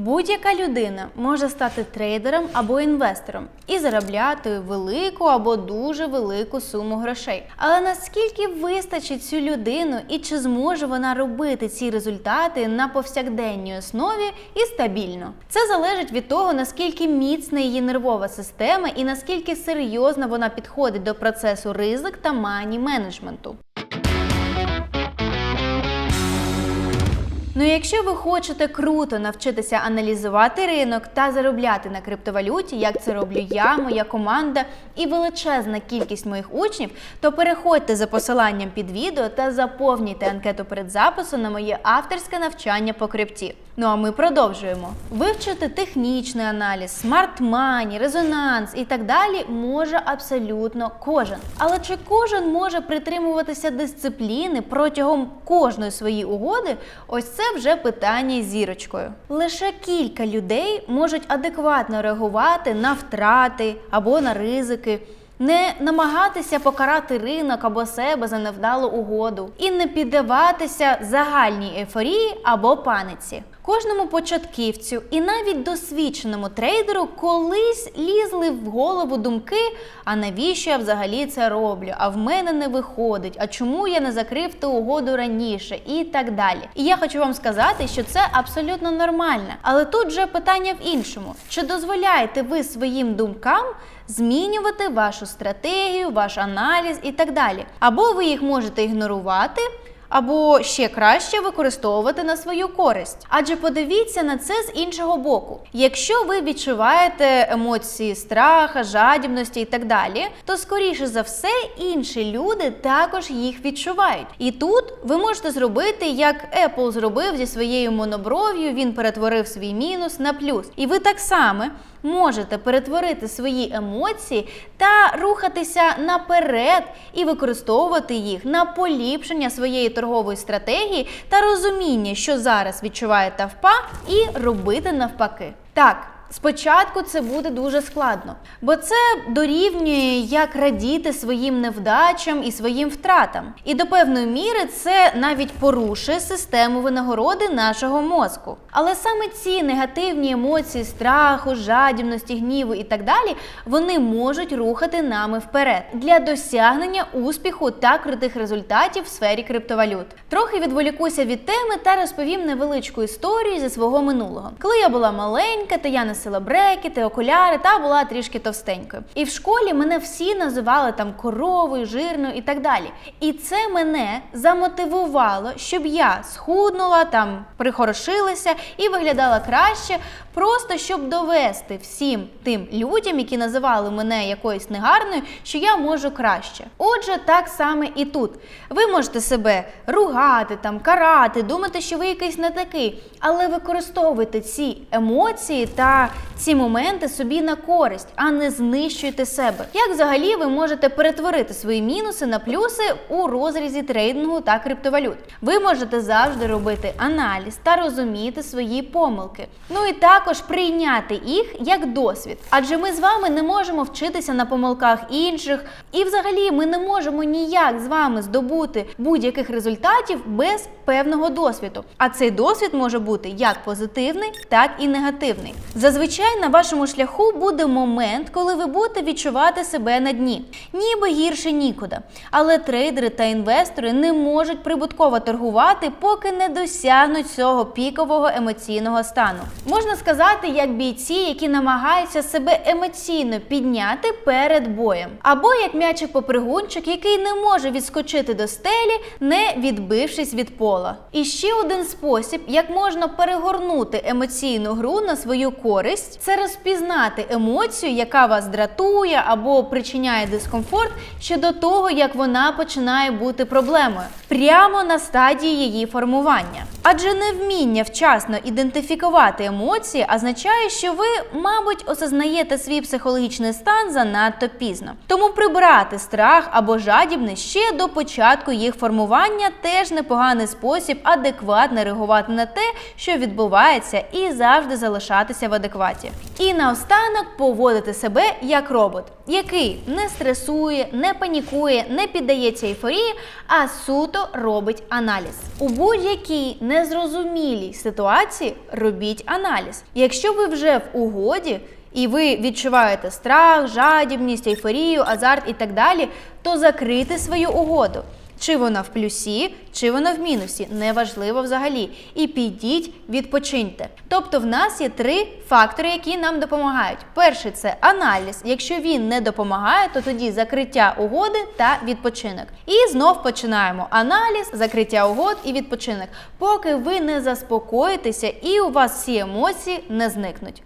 Будь-яка людина може стати трейдером або інвестором і заробляти велику або дуже велику суму грошей. Але наскільки вистачить цю людину і чи зможе вона робити ці результати на повсякденній основі і стабільно? Це залежить від того, наскільки міцна її нервова система і наскільки серйозно вона підходить до процесу ризик та мані менеджменту. Ну, якщо ви хочете круто навчитися аналізувати ринок та заробляти на криптовалюті, як це роблю я, моя команда і величезна кількість моїх учнів, то переходьте за посиланням під відео та заповнюйте анкету перед записом на моє авторське навчання по крипті. Ну а ми продовжуємо. Вивчити технічний аналіз, смарт-мані, резонанс і так далі може абсолютно кожен. Але чи кожен може притримуватися дисципліни протягом кожної своєї угоди? Ось це вже питання зірочкою. Лише кілька людей можуть адекватно реагувати на втрати або на ризики. Не намагатися покарати ринок або себе за невдалу угоду і не піддаватися загальній ейфорії або паниці. Кожному початківцю і навіть досвідченому трейдеру колись лізли в голову думки: а навіщо я взагалі це роблю? А в мене не виходить. А чому я не закрив ту угоду раніше? І так далі. І я хочу вам сказати, що це абсолютно нормально. Але тут вже питання в іншому: чи дозволяєте ви своїм думкам змінювати вашу стратегію, ваш аналіз і так далі? Або ви їх можете ігнорувати або ще краще використовувати на свою користь. Адже подивіться на це з іншого боку. Якщо ви відчуваєте емоції страха, жадібності і так далі, то скоріше за все інші люди також їх відчувають. І тут ви можете зробити, як Apple зробив зі своєю монобров'ю, він перетворив свій мінус на плюс. І ви так само можете перетворити свої емоції та рухатися наперед і використовувати їх на поліпшення своєї торгової стратегії та розуміння, що зараз відчуває тавпа, і робити навпаки. Так. Спочатку це буде дуже складно, бо це дорівнює як радіти своїм невдачам і своїм втратам. І до певної міри це навіть порушує систему винагороди нашого мозку. Але саме ці негативні емоції страху, жадібності, гніву і так далі, вони можуть рухати нами вперед для досягнення успіху та крутих результатів в сфері криптовалют. Трохи відволікуся від теми та розповім невеличку історію зі свого минулого. Коли я була маленька, то я носила брекети, окуляри та була трішки товстенькою. І в школі мене всі називали там коровою, жирною і так далі. І це мене замотивувало, щоб я схуднула, там прихорошилася і виглядала краще, просто щоб довести всім тим людям, які називали мене якоюсь негарною, що я можу краще. Отже, так саме і тут. Ви можете себе ругати, там карати, думати, що ви якийсь не такий, але використовуйте ці емоції та ці моменти собі на користь, а не знищуйте себе. Як взагалі ви можете перетворити свої мінуси на плюси у розрізі трейдингу та криптовалют? Ви можете завжди робити аналіз та розуміти свої помилки. Ну і також прийняти їх як досвід. Адже ми з вами не можемо вчитися на помилках інших, і взагалі ми не можемо ніяк з вами здобути будь-яких результатів без певного досвіду. А цей досвід може бути як позитивний, так і негативний. Зазвичай на вашому шляху буде момент, коли ви будете відчувати себе на дні, ніби гірше нікуди. Але трейдери та інвестори не можуть прибутково торгувати, поки не досягнуть цього пікового емоційного стану. Можна сказати, як бійці, які намагаються себе емоційно підняти перед боєм, або як м'ячик попригунчик, який не може відскочити до стелі, не відбившись від пола. І ще один спосіб, як можна перегорнути емоційну гру на свою користь, це розпізнати емоцію, яка вас дратує або причиняє дискомфорт, ще до того, як вона починає бути проблемою, прямо на стадії її формування. Адже невміння вчасно ідентифікувати емоції означає, що ви, мабуть, осознаєте свій психологічний стан занадто пізно. Тому прибрати страх або жадібність ще до початку їх формування теж непоганий спосіб адекватно реагувати на те, що відбувається, і завжди залишатися в адекваті. І наостанок поводити себе як робот, який не стресує, не панікує, не піддається ейфорії, а суто робить аналіз. У будь-якій незрозумілій ситуації робіть аналіз. Якщо ви вже в угоді і ви відчуваєте страх, жадібність, ейфорію, азарт і так далі, то закрийте свою угоду. Чи вона в плюсі, чи вона в мінусі, неважливо взагалі. І підіть, відпочиньте. Тобто, в нас є три фактори, які нам допомагають. Перший це аналіз. Якщо він не допомагає, то тоді закриття угоди та відпочинок. І знов починаємо аналіз, закриття угод і відпочинок, поки ви не заспокоїтеся і у вас всі емоції не зникнуть.